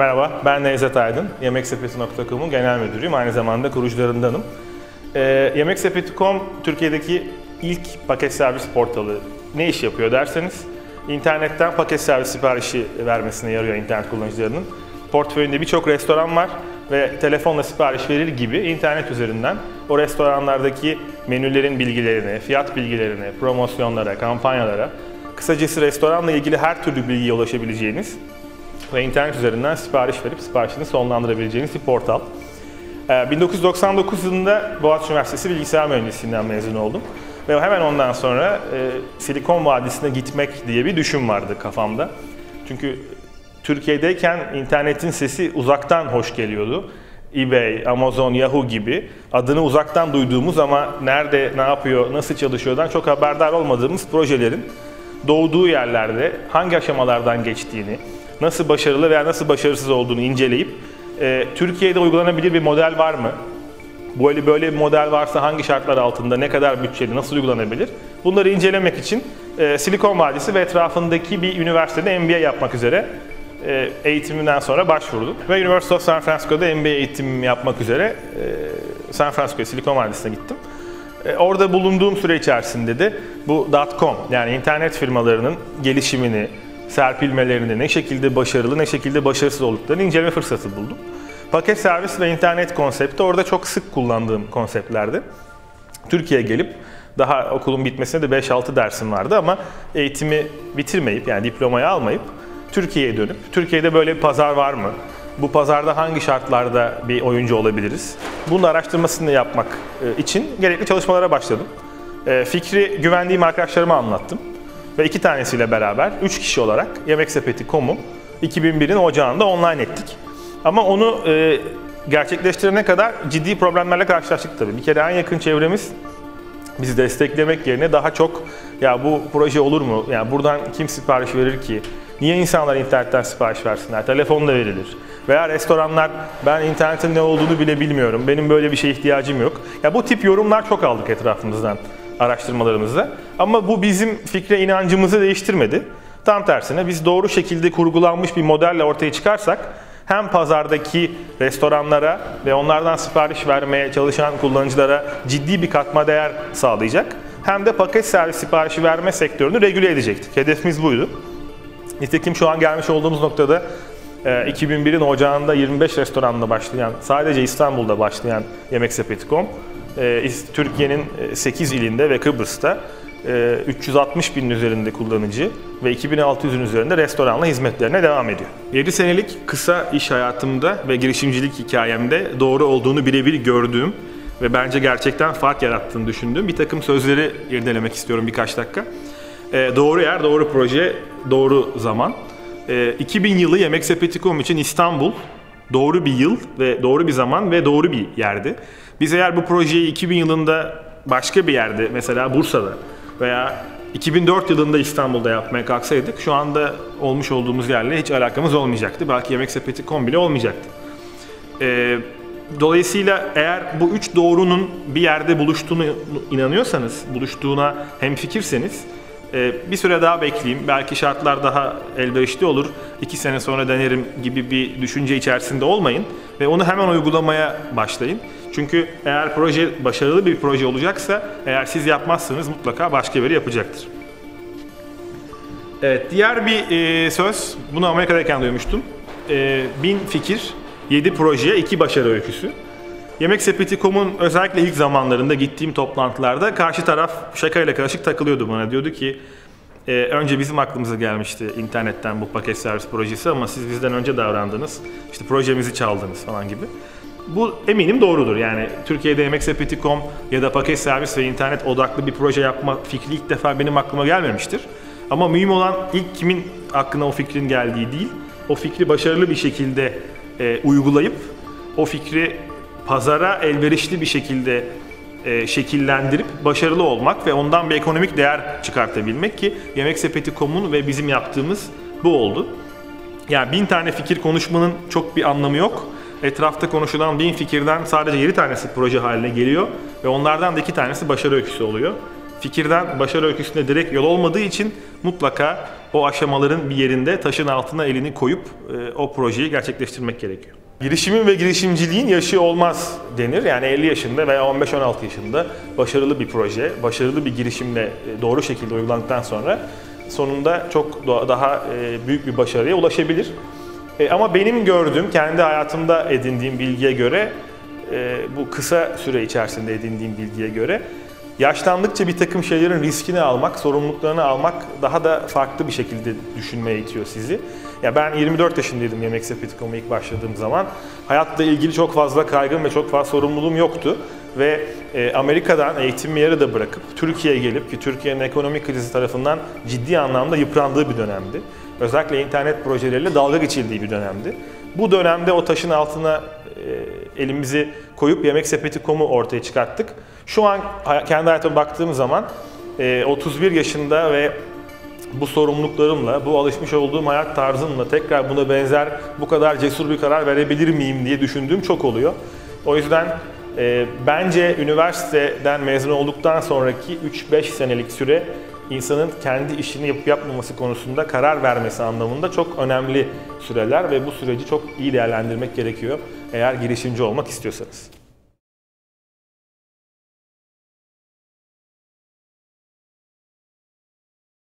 Merhaba, ben Nevzat Aydın. Yemeksepeti.com'un genel müdürüyüm, aynı zamanda kurucularındanım. Ee, Yemeksepeti.com Türkiye'deki ilk paket servis portalı. Ne iş yapıyor derseniz, internetten paket servis siparişi vermesine yarıyor internet kullanıcılarının. Portföyünde birçok restoran var ve telefonla sipariş verir gibi internet üzerinden o restoranlardaki menülerin bilgilerini, fiyat bilgilerini, promosyonlara, kampanyalara, kısacası restoranla ilgili her türlü bilgiye ulaşabileceğiniz ve internet üzerinden sipariş verip siparişini sonlandırabileceğiniz bir portal. 1999 yılında Boğaziçi Üniversitesi Bilgisayar Mühendisliğinden mezun oldum. Ve hemen ondan sonra e, Silikon Vadisi'ne gitmek diye bir düşün vardı kafamda. Çünkü Türkiye'deyken internetin sesi uzaktan hoş geliyordu. eBay, Amazon, Yahoo gibi adını uzaktan duyduğumuz ama nerede, ne yapıyor, nasıl çalışıyordan çok haberdar olmadığımız projelerin doğduğu yerlerde hangi aşamalardan geçtiğini, nasıl başarılı veya nasıl başarısız olduğunu inceleyip e, Türkiye'de uygulanabilir bir model var mı? Böyle böyle bir model varsa hangi şartlar altında, ne kadar bütçeli, nasıl uygulanabilir? Bunları incelemek için e, Silikon Vadisi ve etrafındaki bir üniversitede MBA yapmak üzere e, eğitiminden sonra başvurdum. Ve University of San Francisco'da MBA eğitimimi yapmak üzere e, San Francisco Silikon Vadisi'ne gittim. E, orada bulunduğum süre içerisinde de bu .com yani internet firmalarının gelişimini, serpilmelerini ne şekilde başarılı ne şekilde başarısız olduklarını inceleme fırsatı buldum. Paket servis ve internet konsepti orada çok sık kullandığım konseptlerdi. Türkiye'ye gelip daha okulun bitmesine de 5-6 dersim vardı ama eğitimi bitirmeyip yani diplomayı almayıp Türkiye'ye dönüp Türkiye'de böyle bir pazar var mı? Bu pazarda hangi şartlarda bir oyuncu olabiliriz? Bunun araştırmasını yapmak e, için gerekli çalışmalara başladım. E, fikri güvendiğim arkadaşlarıma anlattım. Ve iki tanesiyle beraber, üç kişi olarak Yemek Sepeti.com'u 2001'in ocağında online ettik. Ama onu e, gerçekleştirene kadar ciddi problemlerle karşılaştık tabii. Bir kere en yakın çevremiz bizi desteklemek yerine daha çok ya bu proje olur mu? Yani buradan kim sipariş verir ki? Niye insanlar internetten sipariş versinler? Telefonla verilir. Veya restoranlar ben internetin ne olduğunu bile bilmiyorum. Benim böyle bir şeye ihtiyacım yok. Ya bu tip yorumlar çok aldık etrafımızdan araştırmalarımızda. Ama bu bizim fikre inancımızı değiştirmedi. Tam tersine biz doğru şekilde kurgulanmış bir modelle ortaya çıkarsak hem pazardaki restoranlara ve onlardan sipariş vermeye çalışan kullanıcılara ciddi bir katma değer sağlayacak. Hem de paket servis siparişi verme sektörünü regüle edecektik. Hedefimiz buydu. Nitekim şu an gelmiş olduğumuz noktada 2001'in e, ocağında 25 restoranla başlayan, sadece İstanbul'da başlayan Yemek Sepeti.com, e, Türkiye'nin 8 e, ilinde ve Kıbrıs'ta 360 bin üzerinde kullanıcı ve 2600'ün üzerinde restoranla hizmetlerine devam ediyor. 7 senelik kısa iş hayatımda ve girişimcilik hikayemde doğru olduğunu birebir gördüğüm ve bence gerçekten fark yarattığını düşündüğüm bir takım sözleri irdelemek istiyorum birkaç dakika. Doğru yer, doğru proje, doğru zaman. 2000 yılı Yemek Sepeti.com için İstanbul doğru bir yıl ve doğru bir zaman ve doğru bir yerdi. Biz eğer bu projeyi 2000 yılında başka bir yerde mesela Bursa'da veya 2004 yılında İstanbul'da yapmaya kalksaydık şu anda olmuş olduğumuz yerle hiç alakamız olmayacaktı. Belki Yemek Sepeti.com bile olmayacaktı. Ee, dolayısıyla eğer bu üç doğrunun bir yerde buluştuğunu inanıyorsanız, buluştuğuna hemfikirseniz ee, bir süre daha bekleyeyim. Belki şartlar daha elverişli olur. İki sene sonra denerim gibi bir düşünce içerisinde olmayın. Ve onu hemen uygulamaya başlayın. Çünkü eğer proje başarılı bir proje olacaksa, eğer siz yapmazsanız mutlaka başka biri yapacaktır. Evet, diğer bir e, söz, bunu Amerika'dayken duymuştum. E, bin fikir, yedi proje, iki başarı öyküsü. Yemek Sepeti.com'un özellikle ilk zamanlarında gittiğim toplantılarda karşı taraf şakayla karışık takılıyordu bana. Diyordu ki e, önce bizim aklımıza gelmişti internetten bu paket servis projesi ama siz bizden önce davrandınız. İşte projemizi çaldınız falan gibi. Bu eminim doğrudur. Yani Türkiye'de Yemek Sepeti.com ya da paket servis ve internet odaklı bir proje yapma fikri ilk defa benim aklıma gelmemiştir. Ama mühim olan ilk kimin aklına o fikrin geldiği değil, o fikri başarılı bir şekilde e, uygulayıp o fikri pazara elverişli bir şekilde e, şekillendirip başarılı olmak ve ondan bir ekonomik değer çıkartabilmek ki Yemek Sepeti.com'un ve bizim yaptığımız bu oldu. Yani bin tane fikir konuşmanın çok bir anlamı yok. Etrafta konuşulan bin fikirden sadece yedi tanesi proje haline geliyor ve onlardan da iki tanesi başarı öyküsü oluyor. fikirden başarı öyküsüne direkt yol olmadığı için mutlaka o aşamaların bir yerinde taşın altına elini koyup e, o projeyi gerçekleştirmek gerekiyor. Girişimin ve girişimciliğin yaşı olmaz denir. Yani 50 yaşında veya 15-16 yaşında başarılı bir proje, başarılı bir girişimle e, doğru şekilde uygulandıktan sonra sonunda çok daha e, büyük bir başarıya ulaşabilir. E, ama benim gördüğüm, kendi hayatımda edindiğim bilgiye göre, bu kısa süre içerisinde edindiğim bilgiye göre yaşlandıkça bir takım şeylerin riskini almak, sorumluluklarını almak daha da farklı bir şekilde düşünmeye itiyor sizi. Ya ben 24 yaşındaydım Yemek Sepeti.com'a ilk başladığım zaman. Hayatla ilgili çok fazla kaygım ve çok fazla sorumluluğum yoktu. Ve e, Amerika'dan eğitim yarı da bırakıp Türkiye'ye gelip ki Türkiye'nin ekonomik krizi tarafından ciddi anlamda yıprandığı bir dönemdi. Özellikle internet projeleriyle dalga geçildiği bir dönemdi. Bu dönemde o taşın altına elimizi koyup Yemek Sepeti.com'u ortaya çıkarttık. Şu an kendi hayatıma baktığım zaman 31 e, yaşında ve bu sorumluluklarımla, bu alışmış olduğum hayat tarzımla tekrar buna benzer bu kadar cesur bir karar verebilir miyim diye düşündüğüm çok oluyor. O yüzden e, bence üniversiteden mezun olduktan sonraki 3-5 senelik süre insanın kendi işini yapıp yapmaması konusunda karar vermesi anlamında çok önemli süreler ve bu süreci çok iyi değerlendirmek gerekiyor eğer girişimci olmak istiyorsanız.